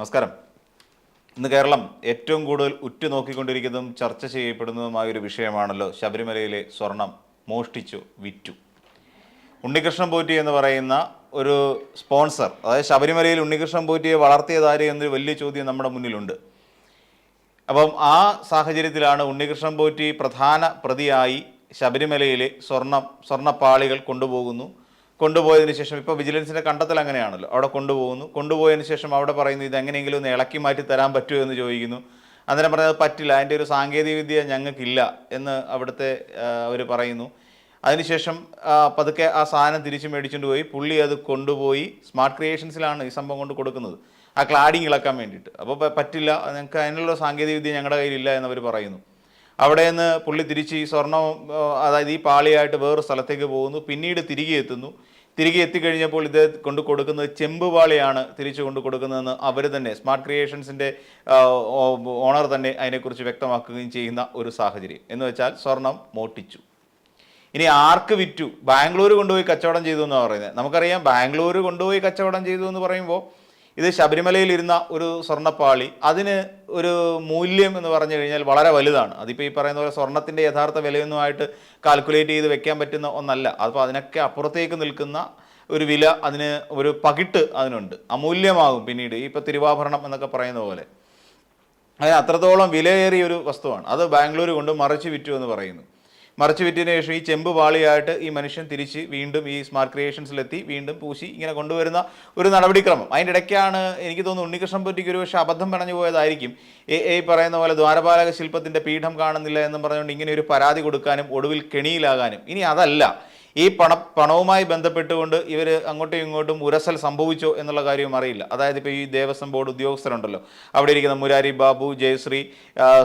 നമസ്കാരം. ഇന്ന് കേരളം ഏറ്റവും കൂടുതൽ ഉറ്റുനോക്കിക്കൊണ്ടിരിക്കുന്നതും ചർച്ച ചെയ്യപ്പെടുന്നതുമായ ഒരു വിഷയമാണല്ലോ ശബരിമലയിലെ സ്വർണം മോഷ്ടിച്ചു വിറ്റു. ഉണ്ണികൃഷ്ണൻ പോറ്റി എന്ന് പറയുന്ന ഒരു സ്പോൺസർ അതായത് ശബരിമലയിൽ ഉണ്ണികൃഷ്ണൻ പോറ്റിയെ വളർത്തിയതാര് എന്നൊരു വലിയ ചോദ്യം നമ്മുടെ മുന്നിലുണ്ട്. അപ്പം ആ സാഹചര്യത്തിലാണ് ഉണ്ണികൃഷ്ണൻ പോറ്റി പ്രധാന പ്രതിയായി ശബരിമലയിലെ സ്വർണം സ്വർണപ്പാളികൾ കൊണ്ടുപോകുന്നു. കൊണ്ടുപോയതിന് ശേഷം ഇപ്പോൾ വിജിലൻസിന്റെ കണ്ടെത്തൽ അങ്ങനെയാണല്ലോ. അവിടെ കൊണ്ടുപോകുന്നു. കൊണ്ടുപോയതിന് ശേഷം അവിടെ പറയുന്നു ഇത് എങ്ങനെയെങ്കിലും ഇളക്കി മാറ്റി തരാൻ പറ്റുമോ എന്ന് ചോദിക്കുന്നു. അന്നേരം പറഞ്ഞത് പറ്റില്ല. അതിന്റെ ഒരു സാങ്കേതികവിദ്യ ഞങ്ങൾക്കില്ല എന്ന് അവിടുത്തെ അവർ പറയുന്നു. അതിനുശേഷം പതുക്കെ ആ സാധനം തിരിച്ചു മേടിച്ചുകൊണ്ട് പോയി. പുള്ളി അത് കൊണ്ടുപോയി സ്മാർട്ട് ക്രിയേഷൻസിലാണ് ഈ സംഭവം കൊണ്ട് കൊടുക്കുന്നത്. ആ ക്ലാഡിങ് ഇളക്കാൻ വേണ്ടിയിട്ട്. അപ്പോൾ പറ്റില്ല. ഞങ്ങൾക്ക് അതിനുള്ള സാങ്കേതികവിദ്യ ഞങ്ങളുടെ കയ്യിലില്ല എന്നവർ പറയുന്നു. അവിടെ നിന്ന് പുള്ളി തിരിച്ച് ഈ സ്വർണം അതായത് ഈ പാളിയായിട്ട് വേറൊരു സ്ഥലത്തേക്ക് പോകുന്നു. പിന്നീട് തിരികെ എത്തുന്നു. തിരികെ എത്തിക്കഴിഞ്ഞപ്പോൾ ഇത് കൊണ്ട് കൊടുക്കുന്നത് ചെമ്പ് പാളിയാണ് തിരിച്ചു കൊണ്ട് കൊടുക്കുന്നതെന്ന് അവർ തന്നെ സ്മാർട്ട് ക്രിയേഷൻസിന്റെ ഓണർ തന്നെ അതിനെക്കുറിച്ച് വ്യക്തമാക്കുകയും ചെയ്യുന്ന ഒരു സാഹചര്യം. എന്ന് വെച്ചാൽ സ്വർണം മോട്ടിച്ചു ഇനി ആർക്ക് വിറ്റു? ബാംഗ്ലൂർ കൊണ്ടുപോയി കച്ചവടം ചെയ്തു എന്നാണ് പറയുന്നത്? നമുക്കറിയാം ബാംഗ്ലൂർ കൊണ്ടുപോയി കച്ചവടം ചെയ്തു എന്ന് പറയുമ്പോൾ ഇത് ശബരിമലയിൽ ഇരുന്ന ഒരു സ്വർണപ്പാളി അതിന് ഒരു മൂല്യം എന്ന് പറഞ്ഞു കഴിഞ്ഞാൽ വളരെ വലുതാണ്. അതിപ്പോൾ ഈ പറയുന്ന പോലെ സ്വർണത്തിന്റെ യഥാർത്ഥ വിലയൊന്നുമായിട്ട് കാൽക്കുലേറ്റ് ചെയ്ത് വെക്കാൻ പറ്റുന്ന ഒന്നല്ല. അപ്പോൾ അതിനൊക്കെ അപ്പുറത്തേക്ക് നിൽക്കുന്ന ഒരു വില അതിന് ഒരു പകിട്ട് അതിനുണ്ട്. അമൂല്യമാകും പിന്നീട് ഇപ്പോൾ തിരുവാഭരണം എന്നൊക്കെ പറയുന്ന പോലെ. അതിന് അത്രത്തോളം വിലയേറിയ ഒരു വസ്തുവാണ്. അത് ബാംഗ്ലൂർ കൊണ്ട് മറിച്ച് വിറ്റു എന്ന് പറയുന്നു. മറിച്ച് വിറ്റതിന് ശേഷം ഈ ചെമ്പ് പാളിയായിട്ട് ഈ മനുഷ്യൻ തിരിച്ച് വീണ്ടും ഈ സ്മാർട്ട് ക്രിയേഷൻസിലെത്തി വീണ്ടും പൂശി ഇങ്ങനെ കൊണ്ടുവരുന്ന ഒരു നടപടിക്രമം. അതിന്റെ ഇടയ്ക്കാണ് എനിക്ക് തോന്നുന്നു ഉണ്ണികൃഷ്ണൻ പറ്റിക്ക് ഒരു പക്ഷേ അബദ്ധം പറഞ്ഞു പോയതായിരിക്കും. എ ഈ പറയുന്ന പോലെ ദ്വാരപാലക ശില്പത്തിന്റെ പീഠം കാണുന്നില്ല എന്നും പറഞ്ഞുകൊണ്ട് ഇങ്ങനെ ഒരു പരാതി കൊടുക്കാനും ഒടുവിൽ കെണിയിലാകാനും. ഇനി അതല്ല. ഈ പണ പണവുമായി ബന്ധപ്പെട്ടുകൊണ്ട് ഇവർ അങ്ങോട്ടും ഇങ്ങോട്ടും ഉരസൽ സംഭവിച്ചോ എന്നുള്ള കാര്യവും അറിയില്ല. അതായത് ഇപ്പോൾ ഈ ദേവസ്വം ബോർഡ് ഉദ്യോഗസ്ഥരുണ്ടല്ലോ. അവിടെ ഇരിക്കുന്ന മുരാരി ബാബു ജയശ്രീ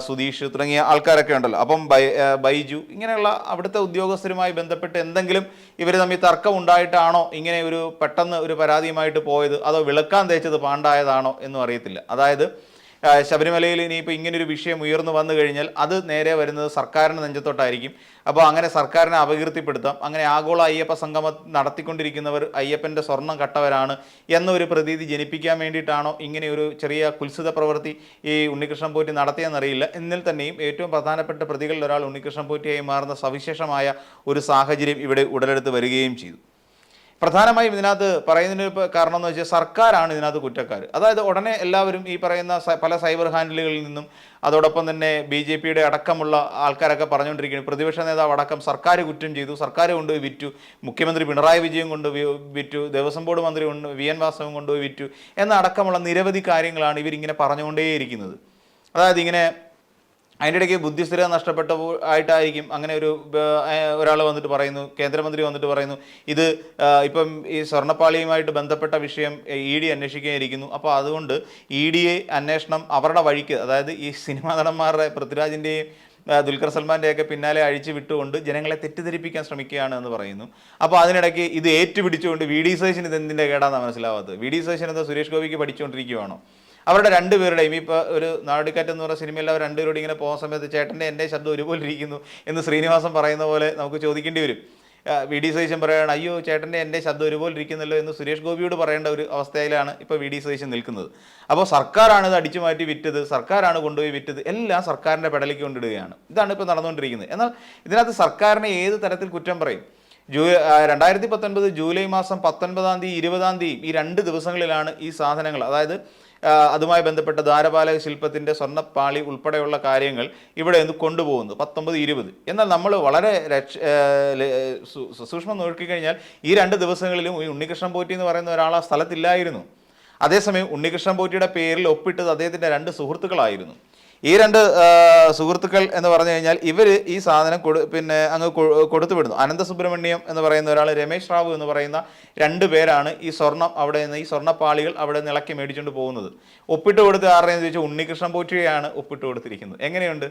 സുധീഷ് തുടങ്ങിയ ആൾക്കാരൊക്കെ ഉണ്ടല്ലോ. അപ്പം ബൈജു ഇങ്ങനെയുള്ള അവിടുത്തെ ഉദ്യോഗസ്ഥരുമായി ബന്ധപ്പെട്ട് എന്തെങ്കിലും ഇവർ തമ്മിൽ തർക്കം ഉണ്ടായിട്ടാണോ ഇങ്ങനെ ഒരു പെട്ടെന്ന് ഒരു പരാതിയുമായിട്ട് പോയത്? അതോ വിളക്കാൻ തേച്ചത് പാണ്ടായതാണോ എന്നും അറിയത്തില്ല. അതായത് ശബരിമലയിൽ ഇനിയിപ്പോൾ ഇങ്ങനൊരു വിഷയം ഉയർന്നു വന്നു കഴിഞ്ഞാൽ അത് നേരെ വരുന്നത് സർക്കാരിന് നെഞ്ചത്തോട്ടായിരിക്കും. അപ്പോൾ അങ്ങനെ സർക്കാരിനെ അപകീർത്തിപ്പെടുത്താം. അങ്ങനെ ആഗോള അയ്യപ്പ സംഗമം നടത്തിക്കൊണ്ടിരിക്കുന്നവർ അയ്യപ്പന്റെ സ്വർണം കട്ടവരാണ് എന്നൊരു പ്രതീതി ജനിപ്പിക്കാൻ വേണ്ടിയിട്ടാണോ ഇങ്ങനെ ഒരു ചെറിയ കുൽസിത പ്രവൃത്തി ഈ ഉണ്ണികൃഷ്ണൻ പോറ്റി നടത്തിയെന്നറിയില്ല എന്നിൽ തന്നെയും ഏറ്റവും പ്രധാനപ്പെട്ട പ്രതികളിൽ ഒരാൾ ഉണ്ണികൃഷ്ണൻ പോറ്റിയായി മാറുന്ന സവിശേഷമായ ഒരു സാഹചര്യം ഇവിടെ ഉടലെടുത്ത് വരികയും ചെയ്തു. പ്രധാനമായും ഇതിനകത്ത് പറയുന്നതിന് കാരണം എന്ന് വെച്ചാൽ സർക്കാരാണ് ഇതിനകത്ത് കുറ്റക്കാർ. അതായത് ഉടനെ എല്ലാവരും ഈ പറയുന്ന പല സൈബർ ഹാൻഡിലുകളിൽ നിന്നും അതോടൊപ്പം തന്നെ ബി ജെ പിയുടെ അടക്കമുള്ള ആൾക്കാരൊക്കെ പറഞ്ഞുകൊണ്ടിരിക്കുന്നു പ്രതിപക്ഷ നേതാവ് അടക്കം സർക്കാർ കുറ്റം ചെയ്തു സർക്കാർ കൊണ്ടുപോയി വിറ്റു മുഖ്യമന്ത്രി പിണറായി വിജയൻ കൊണ്ട് വിറ്റു ദേവസ്വം ബോർഡ് മന്ത്രി കൊണ്ട് വി എൻ വാസവൻ കൊണ്ടുപോയി വിറ്റു എന്ന അടക്കമുള്ള നിരവധി കാര്യങ്ങളാണ് ഇവരിങ്ങനെ പറഞ്ഞുകൊണ്ടേയിരിക്കുന്നത്. അതായത് ഇങ്ങനെ അതിന്റെ ഇടയ്ക്ക് ബുദ്ധിസ്ഥിരത നഷ്ടപ്പെട്ട ആയിട്ടായിരിക്കും അങ്ങനെ ഒരു ഒരാൾ വന്നിട്ട് പറയുന്നു കേന്ദ്രമന്ത്രി വന്നിട്ട് പറയുന്നു ഇത് ഇപ്പം ഈ സ്വർണപ്പാളിയുമായിട്ട് ബന്ധപ്പെട്ട വിഷയം ഇ ഡി അന്വേഷിക്കാനിരിക്കുന്നു അപ്പോൾ അതുകൊണ്ട് ഇ ഡി അന്വേഷണം അവരുടെ വഴിക്ക് അതായത് ഈ സിനിമാ നടന്മാരുടെ പൃഥ്വിരാജിന്റെയും ദുൽഖർ സൽമാന്റെയൊക്കെ പിന്നാലെ അഴിച്ചു വിട്ടുകൊണ്ട് ജനങ്ങളെ തെറ്റിദ്ധരിപ്പിക്കാൻ ശ്രമിക്കുകയാണ് എന്ന് പറയുന്നു. അപ്പോൾ അതിനിടയ്ക്ക് ഇത് ഏറ്റുപിടിച്ചുകൊണ്ട് വി ഡി സേഷൻ ഇത് എന്തിന്റെ കേടാന്നാണ് മനസ്സിലാവാത്തത്? വി ഡി സേഷൻ എന്താ സുരേഷ് ഗോപിക്ക് പഠിച്ചുകൊണ്ടിരിക്കുകയാണോ അവരുടെ രണ്ടുപേരുടെയും ഇപ്പോൾ ഒരു നാടിക്കാറ്റ് പറഞ്ഞ സിനിമയിൽ അവർ രണ്ടുപേരോട് ഇങ്ങനെ പോകുന്ന സമയത്ത് ചേട്ടന്റെ എന്റെ ശബ്ദം ഒരുപോലെ ഇരിക്കുന്നു എന്ന് ശ്രീനിവാസം പറയുന്ന പോലെ നമുക്ക് ചോദിക്കേണ്ടി വരും. വി ഡി സതീശൻ പറയുകയാണ് അയ്യോ ചേട്ടന്റെ എന്റെ ശബ്ദം ഒരുപോലെ ഇരിക്കുന്നല്ലോ എന്ന് സുരേഷ് ഗോപിയോട് പറയേണ്ട ഒരു അവസ്ഥയിലാണ് ഇപ്പോൾ വി ഡി സതീശൻ നിൽക്കുന്നത്. അപ്പോൾ സർക്കാരാണ് ഇത് അടിച്ചു മാറ്റി വിറ്റത് സർക്കാരാണ് കൊണ്ടുപോയി വിറ്റത് എല്ലാം സർക്കാരിന്റെ പെടലേക്ക് കൊണ്ടിടുകയാണ്. ഇതാണ് ഇപ്പോൾ നടന്നുകൊണ്ടിരിക്കുന്നത്. എന്നാൽ ഇതിനകത്ത് സർക്കാരിനെ ഏത് തരത്തിൽ കുറ്റം പറയും? ജൂ രണ്ടായിരത്തി പത്തൊൻപത് ജൂലൈ മാസം പത്തൊൻപതാം തീയതി ഇരുപതാം തീയതി ഈ രണ്ട് ദിവസങ്ങളിലാണ് ഈ സാധനങ്ങൾ. അതായത് അതുമായി ബന്ധപ്പെട്ട ദ്വാരപാലക ശില്പത്തിന്റെ സ്വർണപ്പാളി ഉൾപ്പെടെയുള്ള കാര്യങ്ങൾ ഇവിടെ നിന്ന് കൊണ്ടുപോകുന്നു. പത്തൊമ്പത് ഇരുപത്. എന്നാൽ നമ്മൾ വളരെ രക്ഷ സൂക്ഷ്മം നോക്കിക്കഴിഞ്ഞാൽ ഈ രണ്ട് ദിവസങ്ങളിലും ഈ ഉണ്ണികൃഷ്ണൻ പോറ്റി എന്ന് പറയുന്ന ഒരാൾ ആ സ്ഥലത്തില്ലായിരുന്നു. അതേസമയം ഉണ്ണികൃഷ്ണൻ പോറ്റിയുടെ പേരിൽ ഒപ്പിട്ടത് അദ്ദേഹത്തിന്റെ രണ്ട് സുഹൃത്തുക്കളായിരുന്നു. ഈ രണ്ട് സുഹൃത്തുക്കൾ എന്ന് പറഞ്ഞു കഴിഞ്ഞാൽ ഇവർ ഈ സാധനം കൊടു പിന്നെ അങ്ങ് കൊടുത്തു വിടുന്നു അനന്ത എന്ന് പറയുന്ന ഒരാൾ രമേശ് റാവു എന്ന് പറയുന്ന രണ്ട് പേരാണ് ഈ സ്വർണം അവിടെ നിന്ന് ഈ സ്വർണപ്പാളികൾ അവിടെ നിന്ന് ഇളക്കി മേടിച്ചുകൊണ്ട് പോകുന്നത്. ഒപ്പിട്ട് കൊടുത്ത് ആരുടെയെന്ന് ചോദിച്ചാൽ ഉണ്ണികൃഷ്ണൻ പോറ്റിയാണ് ഒപ്പിട്ട് കൊടുത്തിരിക്കുന്നത്. എങ്ങനെയുണ്ട്?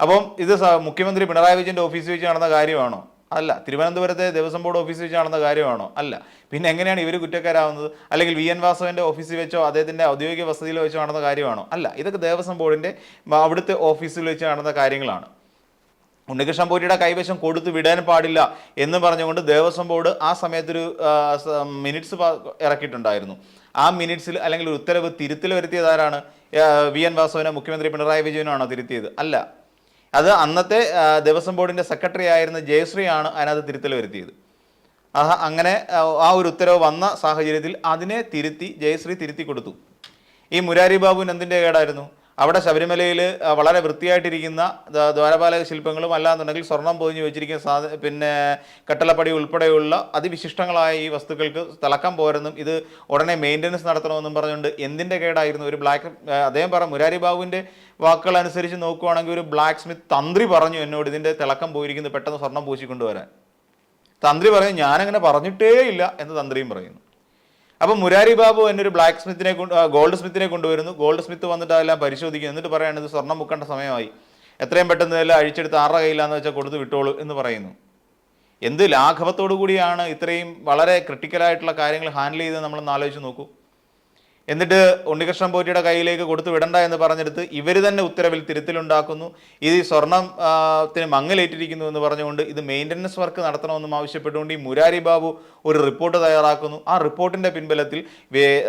അപ്പം ഇത് മുഖ്യമന്ത്രി പിണറായി വിജയന്റെ ഓഫീസിൽ വെച്ച് നടന്ന കാര്യമാണോ? അല്ല തിരുവനന്തപുരത്തെ ദേവസ്വം ബോർഡ് ഓഫീസിൽ വെച്ച് നടന്ന കാര്യമാണോ? അല്ല. പിന്നെ എങ്ങനെയാണ് ഇവർ കുറ്റക്കാരാവുന്നത്? അല്ലെങ്കിൽ വി എൻ വാസവന്റെ ഓഫീസിൽ വെച്ചോ അദ്ദേഹത്തിന്റെ ഔദ്യോഗിക വസതിയിൽ വെച്ചോ നടന്ന കാര്യമാണോ? അല്ല ഇതൊക്കെ ദേവസ്വം ബോർഡിന്റെ അവിടുത്തെ ഓഫീസിൽ വെച്ച് നടന്ന കാര്യങ്ങളാണ്. ഉണ്ണികൃഷ്ണൻ പോറ്റിയുടെ കൈവശം കൊടുത്തു വിടാൻ പാടില്ല എന്ന് പറഞ്ഞുകൊണ്ട് ദേവസ്വം ബോർഡ് ആ സമയത്തൊരു മിനിറ്റ്സ് ഇറക്കിയിട്ടുണ്ടായിരുന്നു. ആ മിനിറ്റ്സിൽ അല്ലെങ്കിൽ ഉത്തരവ് തിരുത്തൽ വരുത്തിയതാരാണ് വി എൻ വാസവനെ മുഖ്യമന്ത്രി പിണറായി വിജയനാണോ തിരുത്തിയത്? അല്ല. അത് അന്നത്തെ ദേവസ്വം ബോർഡിന്റെ സെക്രട്ടറി ആയിരുന്ന ജയശ്രീയാണ് അതിനകത്ത് തിരുത്തൽ വരുത്തിയത്. അങ്ങനെ ആ ഒരു ഉത്തരവ് വന്ന സാഹചര്യത്തിൽ അതിനെ തിരുത്തി ജയശ്രീ തിരുത്തി കൊടുത്തു. ഈ മുരാരി ബാബുവിന് എന്തിന്റെ കേടായിരുന്നു? അവിടെ ശബരിമലയിൽ വളരെ വൃത്തിയായിട്ടിരിക്കുന്ന ദ്വാരപാലക ശില്പങ്ങളും അല്ലാന്നുണ്ടെങ്കിൽ സ്വർണം പൊതിഞ്ഞ് വെച്ചിരിക്കുന്ന സാ പിന്നെ കട്ടളപ്പടി ഉൾപ്പെടെയുള്ള അതിവിശിഷ്ടങ്ങളായ ഈ വസ്തുക്കൾക്ക് തിളക്കം പോരെന്നും ഇത് ഉടനെ മെയിന്റനൻസ് നടത്തണമെന്നും പറഞ്ഞുകൊണ്ട് എന്തിന്റെ കേടായിരുന്നു? ഒരു ബ്ലാക്ക് അദ്ദേഹം പറ മുരാരി ബാബുവിന്റെ വാക്കുകൾ അനുസരിച്ച് നോക്കുകയാണെങ്കിൽ ഒരു ബ്ലാക്ക് സ്മിത്ത് തന്ത്രി പറഞ്ഞു എന്നോട് ഇതിന്റെ തിളക്കം പോയിരിക്കുന്നു പെട്ടെന്ന് സ്വർണം പൂശിക്കൊണ്ടുവരാൻ. തന്ത്രി പറയും ഞാനങ്ങനെ പറഞ്ഞിട്ടേ ഇല്ല എന്ന് തന്ത്രിയും പറയുന്നു. അപ്പം മുരാരി ബാബു എന്നൊരു ബ്ലാക്ക് സ്മിത്തിനെ കൊണ്ട് ഗോൾഡ് സ്മിത്തിനെ കൊണ്ടുവരുന്നു. ഗോൾഡ് സ്മിത്ത് വന്നിട്ട് അതെല്ലാം പരിശോധിക്കും എന്നിട്ട് പറയാണ് ഇത് സ്വർണം മുക്കേണ്ട സമയമായി. എത്രയും പെട്ടെന്ന് എല്ലാം അഴിച്ചെടുത്ത് ആറ കയ്യിലാന്ന് വെച്ചാൽ കൊടുത്ത് വിട്ടോളൂ എന്ന് പറയുന്നു. എന്ത് ലാഘവത്തോടു കൂടിയാണ് ഇത്രയും വളരെ ക്രിട്ടിക്കലായിട്ടുള്ള കാര്യങ്ങൾ ഹാൻഡിൽ ചെയ്ത് നമ്മളൊന്ന് ആലോചിച്ച് നോക്കൂ. എന്നിട്ട് ഉണ്ണികൃഷ്ണൻ പോറ്റിയുടെ കയ്യിലേക്ക് കൊടുത്തു വിടണ്ട എന്ന് പറഞ്ഞെടുത്ത് ഇവർ തന്നെ ഉത്തരവിൽ തിരുത്തലുണ്ടാക്കുന്നു. ഇത് ഈ സ്വർണം ആ, മങ്ങലേറ്റിരിക്കുന്നു എന്ന് പറഞ്ഞുകൊണ്ട് ഇത് മെയിന്റനൻസ് വർക്ക് നടത്തണമെന്നും ആവശ്യപ്പെട്ടുകൊണ്ട് ഈ മുരാരി ബാബു ഒരു റിപ്പോർട്ട് തയ്യാറാക്കുന്നു. ആ റിപ്പോർട്ടിന്റെ പിൻബലത്തിൽ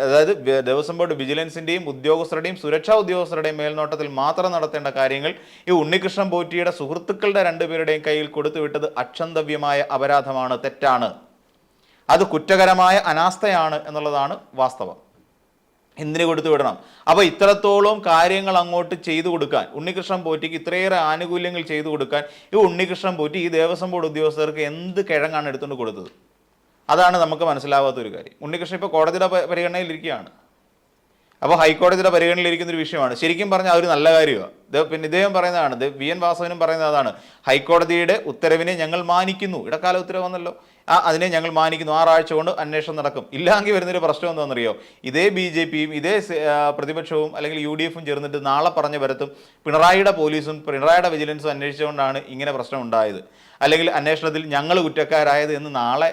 അതായത് ദേവസ്വം ബോർഡ് വിജിലൻസിന്റെയും ഉദ്യോഗസ്ഥരുടെയും സുരക്ഷാ ഉദ്യോഗസ്ഥരുടെയും മേൽനോട്ടത്തിൽ മാത്രം നടത്തേണ്ട കാര്യങ്ങൾ ഈ ഉണ്ണികൃഷ്ണൻ പോറ്റിയുടെ സുഹൃത്തുക്കളുടെ രണ്ടുപേരുടെയും കയ്യിൽ കൊടുത്തുവിട്ടത് അക്ഷന്തവ്യമായ അപരാധമാണ് തെറ്റാണ്. അത് കുറ്റകരമായ അനാസ്ഥയാണ് എന്നുള്ളതാണ് വാസ്തവം. എന്തിനു കൊടുത്തു വിടണം? അപ്പോൾ ഇത്രത്തോളം കാര്യങ്ങൾ അങ്ങോട്ട് ചെയ്തു കൊടുക്കാൻ ഉണ്ണികൃഷ്ണൻ പോറ്റിക്ക് ഇത്രയേറെ ആനുകൂല്യങ്ങൾ ചെയ്തു കൊടുക്കാൻ ഈ ഉണ്ണികൃഷ്ണൻ പോറ്റി ഈ ദേവസ്വം ബോർഡ് ഉദ്യോഗസ്ഥർക്ക് എന്ത് കിഴങ്ങാണ് എടുത്തുകൊണ്ട് കൊടുത്തത്? അതാണ് നമുക്ക് മനസ്സിലാവാത്ത ഒരു കാര്യം. ഉണ്ണികൃഷ്ണൻ ഇപ്പോൾ കോടതിയുടെ പരിഗണനയിലിരിക്കുകയാണ് അപ്പോൾ ഹൈക്കോടതിയുടെ പരിഗണനയിലിരിക്കുന്ന ഒരു വിഷയമാണ്. ശരിക്കും പറഞ്ഞാൽ അതൊരു നല്ല കാര്യമാണ് പിന്നെ ഇദ്ദേഹം പറയുന്നതാണ് വി എൻ വാസവനും പറയുന്നത് അതാണ് ഹൈക്കോടതിയുടെ ഉത്തരവിനെ ഞങ്ങൾ മാനിക്കുന്നു. ഇടക്കാല ഉത്തരവ് വന്നല്ലോ. ആ അതിനെ ഞങ്ങൾ മാനിക്കുന്നു. ആറാഴ്ച കൊണ്ട് അന്വേഷണം നടക്കും. ഇല്ലാങ്കിൽ വരുന്നൊരു പ്രശ്നം എന്താണെന്നറിയോ? ഇതേ ബി ജെ പിയും ഇതേ പ്രതിപക്ഷവും അല്ലെങ്കിൽ യു ഡി എഫും ചേർന്നിട്ട് നാളെ പറഞ്ഞ വരത്തും പിണറായിയുടെ പോലീസും പിണറായിയുടെ വിജിലൻസും അന്വേഷിച്ചുകൊണ്ടാണ് ഇങ്ങനെ പ്രശ്നം ഉണ്ടായത്. അല്ലെങ്കിൽ അന്വേഷണത്തിൽ ഞങ്ങൾ കുറ്റക്കാരായത് എന്ന് നാളെ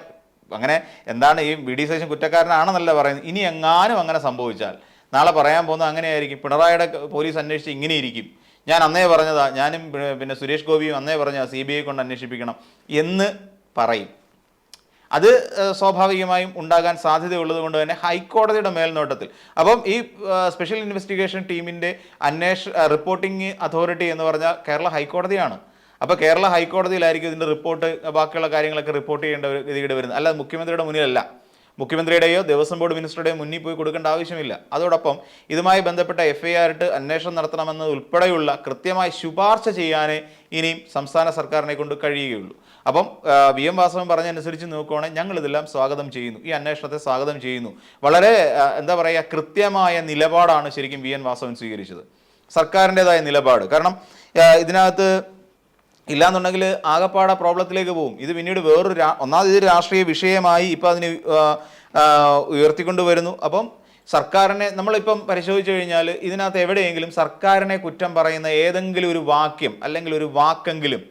അങ്ങനെ എന്താണ് ഈ വി ഡി സേഷൻ കുറ്റക്കാരനാണെന്നല്ല പറയുന്നത്. ഇനി എങ്ങാനും അങ്ങനെ സംഭവിച്ചാൽ നാളെ പറയാൻ പോകുന്നത് അങ്ങനെയായിരിക്കും. പിണറായിയുടെ പോലീസ് അന്വേഷിച്ച് ഇങ്ങനെ ഇരിക്കും. ഞാൻ അന്നേ പറഞ്ഞതാ ഞാനും പിന്നെ സുരേഷ് ഗോപിയും അന്നേ പറഞ്ഞതാ സി ബി ഐ കൊണ്ട് അന്വേഷിപ്പിക്കണം എന്ന് പറയും. അത് സ്വാഭാവികമായും ഉണ്ടാകാൻ സാധ്യതയുള്ളത് കൊണ്ട് തന്നെ ഹൈക്കോടതിയുടെ മേൽനോട്ടത്തിൽ. അപ്പം ഈ സ്പെഷ്യൽ ഇൻവെസ്റ്റിഗേഷൻ ടീമിന്റെ അന്വേഷ റിപ്പോർട്ടിംഗ് അതോറിറ്റി എന്ന് പറഞ്ഞാൽ കേരള ഹൈക്കോടതിയാണ്. അപ്പോൾ കേരള ഹൈക്കോടതിയിലായിരിക്കും ഇതിന്റെ റിപ്പോർട്ട് ബാക്കിയുള്ള കാര്യങ്ങളൊക്കെ റിപ്പോർട്ട് ചെയ്യേണ്ട ഗതികേട് വരുന്നത്. അല്ലാതെ മുഖ്യമന്ത്രിയുടെ മുന്നിലല്ല. മുഖ്യമന്ത്രിയുടെയോ ദേവസ്വം ബോർഡ് മിനിസ്റ്ററുടെയോ മുന്നിൽ പോയി കൊടുക്കേണ്ട ആവശ്യമില്ല. അതോടൊപ്പം ഇതുമായി ബന്ധപ്പെട്ട എഫ് ഐ ആർ ഇട്ട് അന്വേഷണം നടത്തണമെന്നത് ഉൾപ്പെടെയുള്ള കൃത്യമായി ശുപാർശ ചെയ്യാനേ ഇനിയും സംസ്ഥാന സർക്കാരിനെ കൊണ്ട് കഴിയുകയുള്ളൂ. അപ്പം വി എം വാസവൻ പറഞ്ഞനുസരിച്ച് നോക്കുവാണെങ്കിൽ ഞങ്ങൾ ഇതെല്ലാം സ്വാഗതം ചെയ്യുന്നു. ഈ അന്വേഷണത്തെ സ്വാഗതം ചെയ്യുന്നു. വളരെ എന്താ പറയുക കൃത്യമായ നിലപാടാണ് ശരിക്കും വി എൻ വാസവൻ സ്വീകരിച്ചത്. സർക്കാരിന്റെതായ നിലപാട്. കാരണം ഇതിനകത്ത് ഇല്ലാന്നുണ്ടെങ്കിൽ ആകപ്പാടെ പ്രോബ്ലത്തിലേക്ക് പോകും. ഇത് പിന്നീട് വേറൊരു ഒന്നാമത് ഇത് രാഷ്ട്രീയ വിഷയമായി ഇപ്പം അതിന് ഉയർത്തിക്കൊണ്ടുവരുന്നു അപ്പം സർക്കാരിനെ നമ്മളിപ്പം പരിശോധിച്ചു കഴിഞ്ഞാൽ ഇതിനകത്ത് എവിടെയെങ്കിലും സർക്കാരിനെ കുറ്റം പറയുന്ന ഏതെങ്കിലും ഒരു വാക്യം അല്ലെങ്കിൽ ഒരു വാക്കെങ്കിലും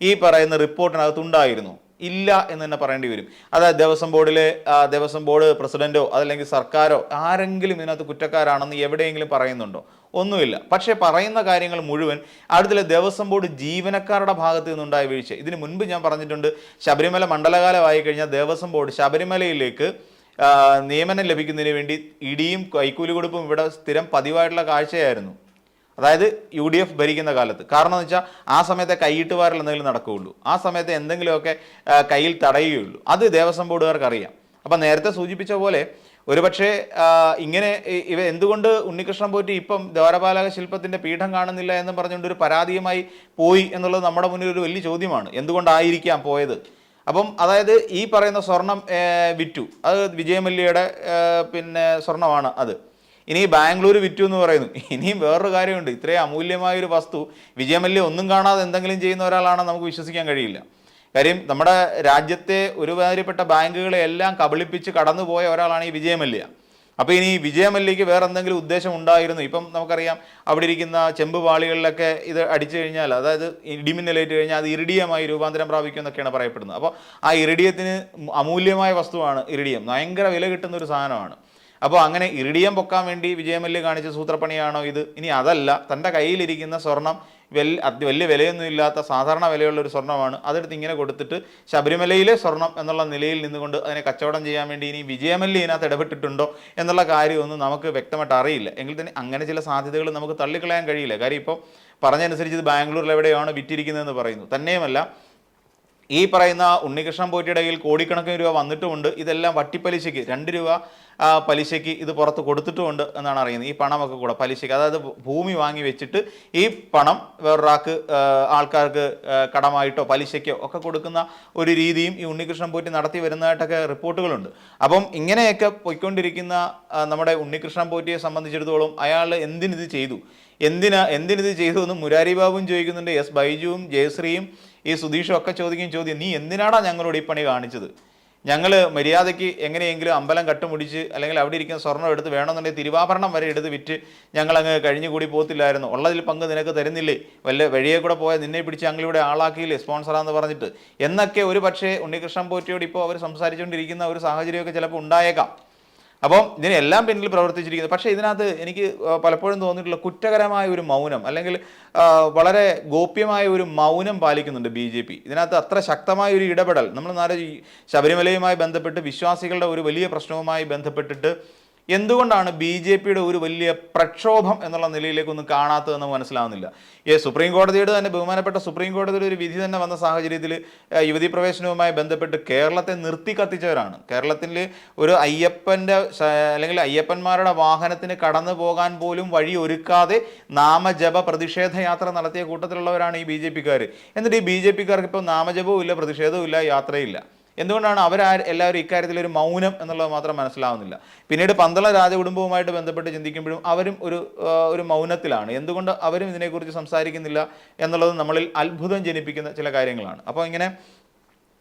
ഈ പറയുന്ന റിപ്പോർട്ടിനകത്ത് ഉണ്ടായിരുന്നു. ഇല്ല എന്ന് തന്നെ പറയേണ്ടി വരും. അതായത് ദേവസ്വം ബോർഡിലെ ദേവസ്വം ബോർഡ് പ്രസിഡന്റോ അതല്ലെങ്കിൽ സർക്കാരോ ആരെങ്കിലും ഇതിനകത്ത് കുറ്റക്കാരാണെന്ന് എവിടെയെങ്കിലും പറയുന്നുണ്ടോ? ഒന്നുമില്ല. പക്ഷേ പറയുന്ന കാര്യങ്ങൾ മുഴുവൻ അടുത്തുള്ള ദേവസ്വം ബോർഡ് ജീവനക്കാരുടെ ഭാഗത്ത് നിന്നുണ്ടായ വീഴ്ച. ഇതിന് മുൻപ് ഞാൻ പറഞ്ഞിട്ടുണ്ട് ശബരിമല മണ്ഡലകാലമായി കഴിഞ്ഞാൽ ദേവസ്വം ബോർഡ് ശബരിമലയിലേക്ക് നിയമനം ലഭിക്കുന്നതിന് വേണ്ടി ഇടിയും കൈക്കൂലി കൊടുപ്പും ഇവിടെ സ്ഥിരം പതിവായിട്ടുള്ള കാഴ്ചയായിരുന്നു. അതായത് യു ഡി എഫ് ഭരിക്കുന്ന കാലത്ത്. കാരണം എന്ന് വെച്ചാൽ ആ സമയത്തെ കൈയിട്ട് വാരൽ എന്തെങ്കിലും നടക്കുകയുള്ളൂ. ആ സമയത്ത് എന്തെങ്കിലുമൊക്കെ കയ്യിൽ തടയുകയുള്ളൂ. അത് ദേവസ്വം ബോർഡുകാർക്ക് അറിയാം. അപ്പം നേരത്തെ സൂചിപ്പിച്ച പോലെ ഒരുപക്ഷെ ഇങ്ങനെ ഇവ എന്തുകൊണ്ട് ഉണ്ണികൃഷ്ണൻ പോറ്റി ഇപ്പം ദ്വാരപാലക ശില്പത്തിന്റെ പീഠം കാണുന്നില്ല എന്ന് പറഞ്ഞുകൊണ്ട് ഒരു പരാതിയുമായി പോയി എന്നുള്ളത് നമ്മുടെ മുന്നിൽ ഒരു വലിയ ചോദ്യമാണ്. എന്തുകൊണ്ടായിരിക്കാം പോയത്? അപ്പം അതായത് ഈ പറയുന്ന സ്വർണം വിറ്റു. അത് വിജയമല്യയുടെ പിന്നെ സ്വർണമാണ് അത്. ഇനി ബാംഗ്ലൂർ വിറ്റു എന്ന് പറയുന്നു. ഇനിയും വേറൊരു കാര്യമുണ്ട്. ഇത്രയും അമൂല്യമായ ഒരു വസ്തു വിജയമല്യ ഒന്നും കാണാതെ എന്തെങ്കിലും ചെയ്യുന്ന ഒരാളാണെന്ന് നമുക്ക് വിശ്വസിക്കാൻ കഴിയില്ല. കാര്യം നമ്മുടെ രാജ്യത്തെ ഒരുമാതിരിപ്പെട്ട ബാങ്കുകളെ എല്ലാം കബളിപ്പിച്ച് കടന്നുപോയ ഒരാളാണ് ഈ വിജയമല്യ. അപ്പോൾ ഇനി വിജയമല്യക്ക് വേറെ എന്തെങ്കിലും ഉദ്ദേശം ഉണ്ടായിരുന്നു? ഇപ്പം നമുക്കറിയാം അവിടെ ഇരിക്കുന്ന ചെമ്പ് പാളികളിലൊക്കെ ഇത് അടിച്ചു കഴിഞ്ഞാൽ അതായത് ഇടിമിന്നലേറ്റ് കഴിഞ്ഞാൽ അത് ഇറിഡിയമായി രൂപാന്തരം പ്രാപിക്കും എന്നൊക്കെയാണ് പറയപ്പെടുന്നത്. അപ്പോൾ ആ ഇറിഡിയത്തിന് അമൂല്യമായ വസ്തുവാണ് ഇറിഡിയം. ഭയങ്കര വില കിട്ടുന്ന ഒരു സാധനമാണ്. അപ്പോൾ അങ്ങനെ ഇറിഡിയം പൊക്കാൻ വേണ്ടി വിജയമല്യ കാണിച്ച സൂത്രപ്പണിയാണോ ഇത്? ഇനി അതല്ല. തന്റെ കയ്യിലിരിക്കുന്ന സ്വർണം അത് വലിയ വിലയൊന്നും ഇല്ലാത്ത സാധാരണ വിലയുള്ള ഒരു സ്വർണമാണ് അതെടുത്ത് ഇങ്ങനെ കൊടുത്തിട്ട് ശബരിമലയിലെ സ്വർണം എന്നുള്ള നിലയിൽ നിന്നുകൊണ്ട് അതിനെ കച്ചവടം ചെയ്യാൻ വേണ്ടി ഇനി വിജയമല്ലി ഇതിനകത്ത് ഇടപെട്ടിട്ടുണ്ടോ എന്നുള്ള കാര്യമൊന്നും നമുക്ക് വ്യക്തമായിട്ട് അറിയില്ല. എങ്കിൽ തന്നെ അങ്ങനെ ചില സാധ്യതകൾ നമുക്ക് തള്ളിക്കളയാൻ കഴിയില്ല. കാര്യം ഇപ്പോൾ പറഞ്ഞനുസരിച്ച് ഇത് ബാംഗ്ലൂരിൽ എവിടെയാണ് വിറ്റിരിക്കുന്നതെന്ന് പറയുന്നു. തന്നെയുമല്ല ഈ പറയുന്ന ഉണ്ണികൃഷ്ണൻ പോറ്റിയുടെ കയ്യിൽ കോടിക്കണക്കിന് രൂപ വന്നിട്ടുമുണ്ട്. ഇതെല്ലാം വട്ടിപ്പലിശയ്ക്ക് രണ്ട് രൂപ പലിശയ്ക്ക് ഇത് പുറത്ത് കൊടുത്തിട്ടുമുണ്ട് എന്നാണ് അറിയുന്നത്. ഈ പണമൊക്കെ കൂടെ പലിശയ്ക്ക് അതായത് ഭൂമി വാങ്ങി വെച്ചിട്ട് ഈ പണം വേറൊരാൾക്ക് ആൾക്കാർക്ക് കടമായിട്ടോ പലിശയ്ക്കോ ഒക്കെ കൊടുക്കുന്ന ഒരു രീതിയും ഈ ഉണ്ണികൃഷ്ണൻ പോറ്റി നടത്തി വരുന്നതായിട്ടൊക്കെ റിപ്പോർട്ടുകളുണ്ട്. അപ്പം ഇങ്ങനെയൊക്കെ പോയിക്കൊണ്ടിരിക്കുന്ന നമ്മുടെ ഉണ്ണികൃഷ്ണൻ പോറ്റിയെ സംബന്ധിച്ചിടത്തോളം അയാൾ എന്തിനിത് ചെയ്തു? എന്തിനാ എന്തിനിത് ചെയ്തു എന്ന് മുരാരി ബാബുവും ചോദിക്കുന്നുണ്ട്. എസ് ബൈജുവും ജയശ്രീയും ഈ സുധീഷും ഒക്കെ ചോദിക്കും ചോദ്യം നീ എന്തിനാടാ ഞങ്ങളോട് ഈ പണി കാണിച്ചത്? ഞങ്ങൾ മര്യാദയ്ക്ക് എങ്ങനെയെങ്കിലും അമ്പലം കട്ടുമുടിച്ച് അല്ലെങ്കിൽ അവിടെ ഇരിക്കുന്ന സ്വർണം എടുത്ത് വേണമെന്നുണ്ടെങ്കിൽ തിരുവാഭരണം വരെ എടുത്ത് വിറ്റ് ഞങ്ങളങ്ങ് കഴിഞ്ഞുകൂടി പോകത്തില്ലായിരുന്നു. ഉള്ളതിൽ പങ്ക് നിനക്ക് തരുന്നില്ലേ? വല്ല വഴിയെ കൂടെ പോയ നിന്നെ പിടിച്ച് ഞങ്ങളിവിടെ ആളാക്കിയില്ലേ സ്പോൺസറാന്ന് പറഞ്ഞിട്ട്? എന്നൊക്കെ ഒരു പക്ഷേ ഉണ്ണികൃഷ്ണൻ പോറ്റിയോട് ഇപ്പോൾ അവർ സംസാരിച്ചുകൊണ്ടിരിക്കുന്ന ഒരു സാഹചര്യമൊക്കെ ചിലപ്പോൾ ഉണ്ടായേക്കാം. അപ്പം ഇതിനെല്ലാം പിന്നിൽ പ്രവർത്തിച്ചിരിക്കുന്നത് പക്ഷേ ഇതിനകത്ത് എനിക്ക് പലപ്പോഴും തോന്നിയിട്ടുള്ള കുറ്റകരമായ ഒരു മൗനം അല്ലെങ്കിൽ വളരെ ഗോപ്യമായ ഒരു മൗനം പാലിക്കുന്നുണ്ട് ബി ജെ പി. ഇതിനകത്ത് അത്ര ശക്തമായ ഒരു ഇടപെടൽ നമ്മൾ നാല് ശബരിമലയുമായി ബന്ധപ്പെട്ട് വിശ്വാസികളുടെ ഒരു വലിയ പ്രശ്നവുമായി ബന്ധപ്പെട്ടിട്ട് എന്തുകൊണ്ടാണ് ബി ജെ പിയുടെ ഒരു വലിയ പ്രക്ഷോഭം എന്നുള്ള നിലയിലേക്കൊന്നും കാണാത്തതെന്ന് മനസ്സിലാവുന്നില്ല. ഈ സുപ്രീം കോടതിയുടെ തന്നെ ബഹുമാനപ്പെട്ട സുപ്രീം കോടതിയുടെ ഒരു വിധി തന്നെ വന്ന സാഹചര്യത്തിൽ യുവതി പ്രവേശനവുമായി ബന്ധപ്പെട്ട് കേരളത്തെ നിർത്തി കത്തിച്ചവരാണ്. കേരളത്തിൽ ഒരു അയ്യപ്പന്റെ അല്ലെങ്കിൽ അയ്യപ്പന്മാരുടെ വാഹനത്തിന് കടന്നു പോകാൻ പോലും വഴി ഒരുക്കാതെ നാമജപ പ്രതിഷേധ യാത്ര നടത്തിയ കൂട്ടത്തിലുള്ളവരാണ് ഈ ബി ജെ പിക്കാർ എന്നിട്ട് ഈ ബി ജെ പിക്കാർക്ക് ഇപ്പോൾ നാമജപവും ഇല്ല പ്രതിഷേധവും ഇല്ല യാത്രയില്ല എന്തുകൊണ്ടാണ് അവർ എല്ലാവരും ഇക്കാര്യത്തിൽ ഒരു മൗനം എന്നുള്ളത് മാത്രം മനസ്സിലാവുന്നില്ല? പിന്നീട് പന്തള രാജകുടുംബവുമായിട്ട് ബന്ധപ്പെട്ട് ചിന്തിക്കുമ്പോഴും അവരും ഒരു ഒരു മൗനത്തിലാണ്. എന്തുകൊണ്ട് അവരും ഇതിനെക്കുറിച്ച് സംസാരിക്കുന്നില്ല എന്നുള്ളത് നമ്മളിൽ അത്ഭുതം ജനിപ്പിക്കുന്ന ചില കാര്യങ്ങളാണ്. അപ്പോൾ ഇങ്ങനെ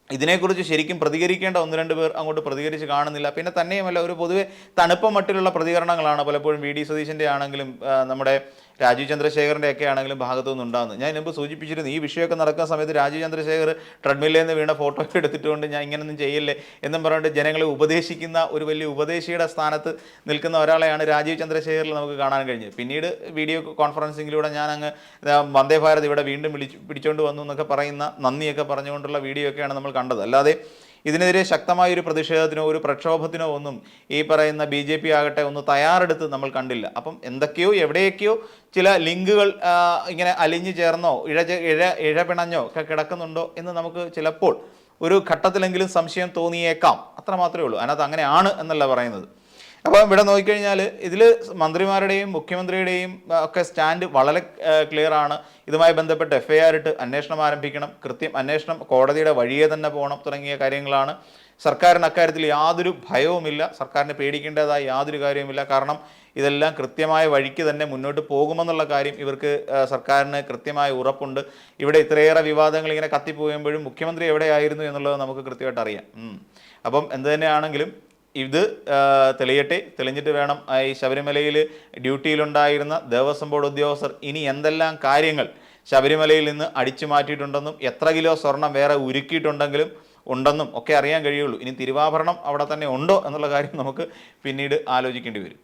ഇതിനെക്കുറിച്ച് ശരിക്കും പ്രതികരിക്കേണ്ട ഒന്ന് രണ്ട് പേർ അങ്ങോട്ട് പ്രതികരിച്ച് കാണുന്നില്ല. പിന്നെ തന്നെയുമല്ല ഒരു പൊതുവെ തണുപ്പ മട്ടിലുള്ള പ്രതികരണങ്ങളാണ് പലപ്പോഴും വി ഡി സതീശന്റെ ആണെങ്കിലും നമ്മുടെ രാജീവ് ചന്ദ്രശേഖറിന്റെ ഒക്കെ ആണെങ്കിലും ഭാഗത്തു നിന്നുണ്ടാകുന്നത്. ഞാൻ മുമ്പ് സൂചിപ്പിച്ചിരുന്നു ഈ വിഷയമൊക്കെ നടക്കുന്ന സമയത്ത് രാജീവ് ചന്ദ്രശേഖർ ട്രെഡ്മില്ലിൽ നിന്ന് വീണ ഫോട്ടോ എടുത്തിട്ടുകൊണ്ട് ഞാൻ ഇങ്ങനൊന്നും ചെയ്യില്ലേ എന്നും പറഞ്ഞിട്ട് ജനങ്ങളെ ഉപദേശിക്കുന്ന ഒരു വലിയ ഉപദേശിയുടെ സ്ഥാനത്ത് നിൽക്കുന്ന ഒരാളെയാണ് രാജീവ് ചന്ദ്രശേഖറിൽ നമുക്ക് കാണാൻ കഴിഞ്ഞത്. പിന്നീട് വീഡിയോ കോൺഫറൻസിങ്ങിലൂടെ ഞാൻ അങ്ങ് വന്ദേ ഭാരത് ഇവിടെ വീണ്ടും വിളിച്ച് പിടിച്ചുകൊണ്ട് വന്നു എന്നൊക്കെ പറയുന്ന നന്ദിയൊക്കെ പറഞ്ഞുകൊണ്ടുള്ള വീഡിയോ ഒക്കെയാണ് നമ്മൾ കണ്ടത്. അല്ലാതെ ഇതിനെതിരെ ശക്തമായ ഒരു പ്രതിഷേധത്തിനോ ഒരു പ്രക്ഷോഭത്തിനോ ഒന്നും ഈ പറയുന്ന ബി ജെ പി ആകട്ടെ ഒന്ന് തയ്യാറെടുത്ത് നമ്മൾ കണ്ടില്ല. അപ്പം എന്തൊക്കെയോ എവിടെയൊക്കെയോ ചില ലിങ്കുകൾ ഇങ്ങനെ അലിഞ്ഞു ചേർന്നോ ഇഴ ഇഴ ഇഴപിണഞ്ഞോ ഒക്കെ കിടക്കുന്നുണ്ടോ എന്ന് നമുക്ക് ചിലപ്പോൾ ഒരു ഘട്ടത്തിലെങ്കിലും സംശയം തോന്നിയേക്കാം. അത്ര മാത്രമേ ഉള്ളൂ. അതിനകത്ത് അങ്ങനെയാണ് എന്നല്ല പറയുന്നത്. അപ്പോൾ ഇവിടെ നോക്കിക്കഴിഞ്ഞാൽ ഇതിൽ മന്ത്രിമാരുടെയും മുഖ്യമന്ത്രിയുടെയും ഒക്കെ സ്റ്റാൻഡ് വളരെ ക്ലിയർ ആണ്. ഇതുമായി ബന്ധപ്പെട്ട് എഫ് ഐ ആർ ഇട്ട് അന്വേഷണം ആരംഭിക്കണം. കൃത്യം അന്വേഷണം കോടതിയുടെ വഴിയെ തന്നെ പോകണം തുടങ്ങിയ കാര്യങ്ങളാണ്. സർക്കാരിന് അക്കാര്യത്തിൽ യാതൊരു ഭയവുമില്ല. സർക്കാരിനെ പേടിക്കേണ്ടതായ യാതൊരു കാര്യവുമില്ല. കാരണം ഇതെല്ലാം കൃത്യമായ വഴിക്ക് തന്നെ മുന്നോട്ട് പോകുമെന്നുള്ള കാര്യം ഇവർക്ക് സർക്കാരിന് കൃത്യമായ ഉറപ്പുണ്ട്. ഇവിടെ ഇത്രയേറെ വിവാദങ്ങൾ ഇങ്ങനെ കത്തിപ്പോകുമ്പോഴും മുഖ്യമന്ത്രി എവിടെയായിരുന്നു എന്നുള്ളത് നമുക്ക് കൃത്യമായിട്ട് അറിയാം. അപ്പം എന്ത് തന്നെയാണെങ്കിലും ഇത് തെളിയട്ടെ. തെളിഞ്ഞിട്ട് വേണം ഈ ശബരിമലയിൽ ഡ്യൂട്ടിയിലുണ്ടായിരുന്ന ദേവസ്വം ബോർഡ് ഉദ്യോഗസ്ഥർ ഇനി എന്തെല്ലാം കാര്യങ്ങൾ ശബരിമലയിൽ നിന്ന് അടിച്ചു മാറ്റിയിട്ടുണ്ടെന്നും എത്ര കിലോ സ്വർണം വേറെ ഉരുക്കിയിട്ടുണ്ടെങ്കിലും ഉണ്ടെന്നും ഒക്കെ അറിയാൻ കഴിയുള്ളൂ. ഇനി തിരുവാഭരണം അവിടെ തന്നെ ഉണ്ടോ എന്നുള്ള കാര്യം നമുക്ക് പിന്നീട് ആലോചിക്കേണ്ടി വരും.